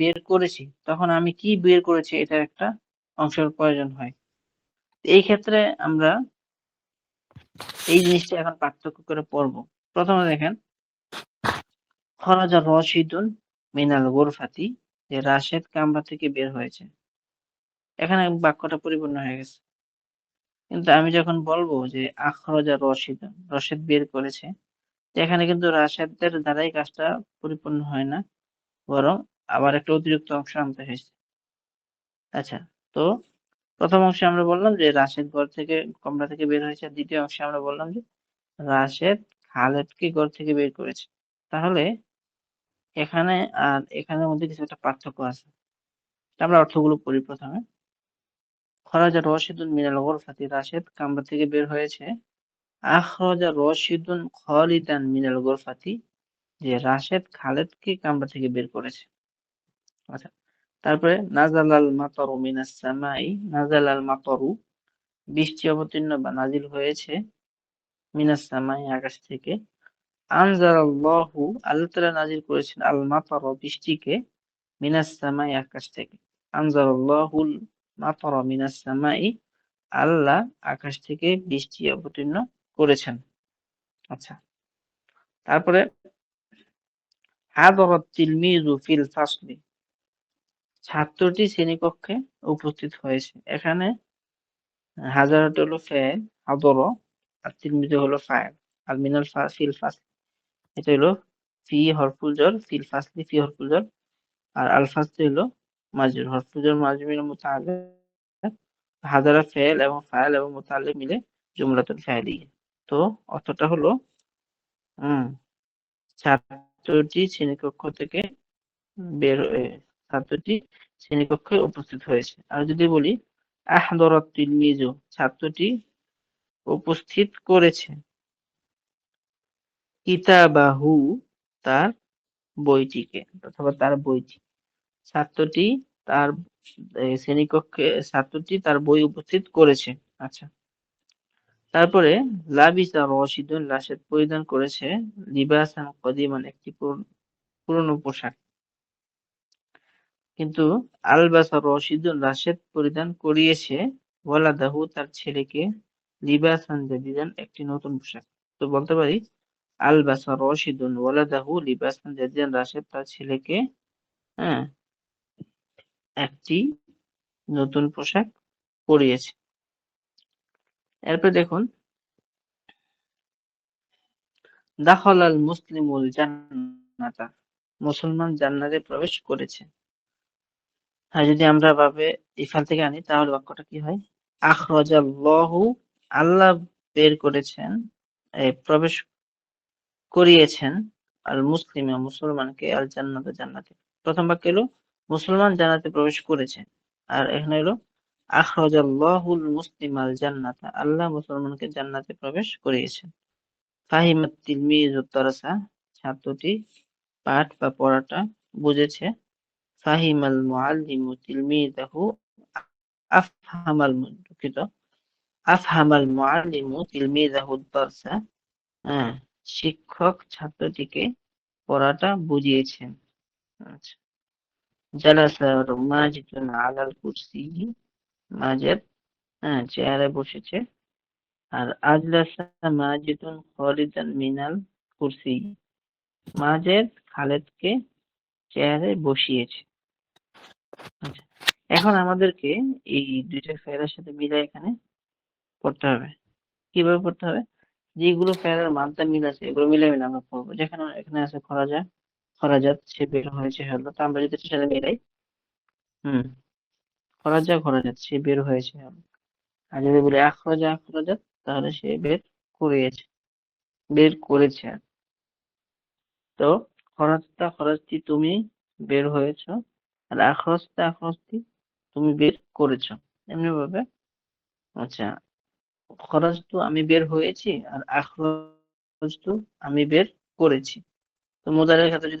বের করেছি, তখন আমি কি বের করেছি এটা একটা অংশের প্রয়োজন হয়। এই ক্ষেত্রে আমরা এই জিনিসটা এখন পার্থক্য করে পড়ব। প্রথমে দেখেন, খরাজা রশিদুন মিনাল গোরফাতি যে রাশেদ কামরা থেকে বের হয়েছে। এখানে বাক্যটা পরিপূর্ণ হয়ে গেছে। কিন্তু আমি যখন বলব যে আখরজা রশিদ রশিদ বের করেছে, এখানে কিন্তু রাশেদদের দ্বারাই কাজটা পরিপূর্ণ হয় না, বরং আবার একটা অতিরিক্ত অংশ আনতে হয়েছে। আচ্ছা তো প্রথম অংশে আমরা বললাম যে রাশেদ ঘর থেকে কমরা থেকে বের হয়েছে। দ্বিতীয় অংশে আমরা বললাম যে রাশেদ খালেদকে ঘর থেকে বের করেছে। তাহলে এখানে আর এখানের মধ্যে কিছু একটা পার্থক্য আছে। আমরা অর্থগুলো পড়ি প্রথমে। খরাজা রশিদুন মিনাল গোরফাতি, রাশেদ কামরা থেকে বের হয়েছে। আখরাজা রশিদুন খালিদান মিনাল গোরফাতি, যে রাশেদ খালেদকে কামরা থেকে বের করেছে। আচ্ছা। তারপরে, নাজালাল মাতারু মিনাস সামাই, নাজালাল মাতারু, বৃষ্টি অবতীর্ণ বা নাজিল হয়েছে মিনাস সামাই আকাশ থেকে। আনজালাল্লাহু আল্লাহ তাআলা নাজিল করেছেন আল বৃষ্টিকে মিনাস সামাই আকাশ থেকে। মিনাস সামাই, আল্লাহ আকাশ থেকে বৃষ্টি অবতীর্ণ করেছেন। আচ্ছা। তারপরে, হাদরাত তিলমিজু ফিল ফাসলি। ছাত্রটি শ্রেণীকক্ষে উপস্থিত হয়েছে। এখানে হাজারটি হলো ফেল হাদর আর তিলমিজু হলো ফাইল আর মিনাল ফিল ফাসলি এটা হলো ফি হরফুল জর ফিল ফাসলি ফি হরফুল জর আর আল ফাসলি হলো মাজুর হরফুল জর মাজুর মুতাআল্লিক হাজারা ফেল এবং ফাইল এবং মুতাআল্লিক মিলে জুমলাতুল ফাইলিয়া তো অর্থটা হলো হুম ছাত্রটি শ্রেণীকক্ষ থেকে বের ছাত্রটি শ্রেণীকক্ষে উপস্থিত হয়েছে। আর যদি বলি আহদরাত তিলমিজু ছাত্রটি উপস্থিত করেছে। কিতাবাহু তার বইটিকে অথবা তার বইটি। ছাত্রটি তার শ্রেণীকক্ষে, ছাত্রটি তার বই উপস্থিত করেছে। আচ্ছা। তারপরে, লাবিসা রশিদুন রাশেদ পরিধান করেছে, লিবাসান কদিমান একটি পুরনো পোশাক। কিন্তু আলবাসা রশিদুন রাশেদ পরিধান করিয়েছে। ওয়ালাদাহু, তার ছেলেকে লিবাসান জাদিদান একটি নতুন পোশাক। তো বলতে পারি আলবাসা রশিদুন ওয়ালাদাহু লিবাসান জাদিদান রাশেদ, তার ছেলেকে হ্যাঁ একটি নতুন পোশাক পরিয়েছে। এরপর দেখুন দাখল আল মুসলিমুল জান্নাতা, মুসলমান জান্নাতে প্রবেশ করেছে। আর যদি আমরা ভাবে ইফাল থেকে আনি, তাহলে বাক্যটা কি হয়? আখরাজাল্লাহু, আল্লাহ বের করেছেন প্রবেশ করিয়েছেন আল মুসলিমে মুসলমানকে আল জান্নাতে। জান্নাতে প্রথম বাক্য হলো, মুসলমান জান্নাতে প্রবেশ করেছে। আর এখানে এলো হলো, আখরাজাল্লাহুল মুসলিম আল জান্নাত আল্লাহ মুসলমানকে জান্নাতে প্রবেশ করিয়েছেন। ফাহিমাত তিলমিজু ছাত্রটি পাঠ বা পড়াটা বুঝেছে। ফাহিমাল মুআল্লিমু তিলমিজাহু আফহামাল দুঃখিত আফহামাল মুআল্লিমু তিলমিজাহু দারসা শিক্ষক ছাত্রটিকে পড়াটা বুঝিয়েছেন। আচ্ছা। জালাসা মাজিদুন আলাল কুরসি, মাজেদ হ্যাঁ চেয়ারে বসেছে। আর আজলাসা মাজিদুন খলিদান মিনাল কুরসি, মাজেদ খালেদকে চেয়ারে বসিয়েছে। আচ্ছা। এখন আমাদেরকে এই দুইটা ফেলের সাথে মিলে এখানে পড়তে হবে। কীভাবে পড়তে হবে? যেগুলো ফেলের মানটা মিল আছে, এগুলো মিলে মিলে আমরা পড়ব। যেখানে এখানে আছে খরাজা খরাজাত সে বের হয়েছে হলো। তো আমরা যদি সাথে মিলাই, হুম খরাজা খরাজাত সে বের হয়েছে হলো। আর যদি বলি আখরাজা আখরাজাত, তাহলে সে বের করিয়েছে বের করেছে। তো খরচটা খরচটি তুমি বের হয়েছ আর আখরচটা আখরস্তি তুমি বের করেছ। এমনি ভাবে আচ্ছা খরচ তো আমি বের হয়েছি আর আখরচ তো আমি বের করেছি। তো মোদারের ক্ষেত্রে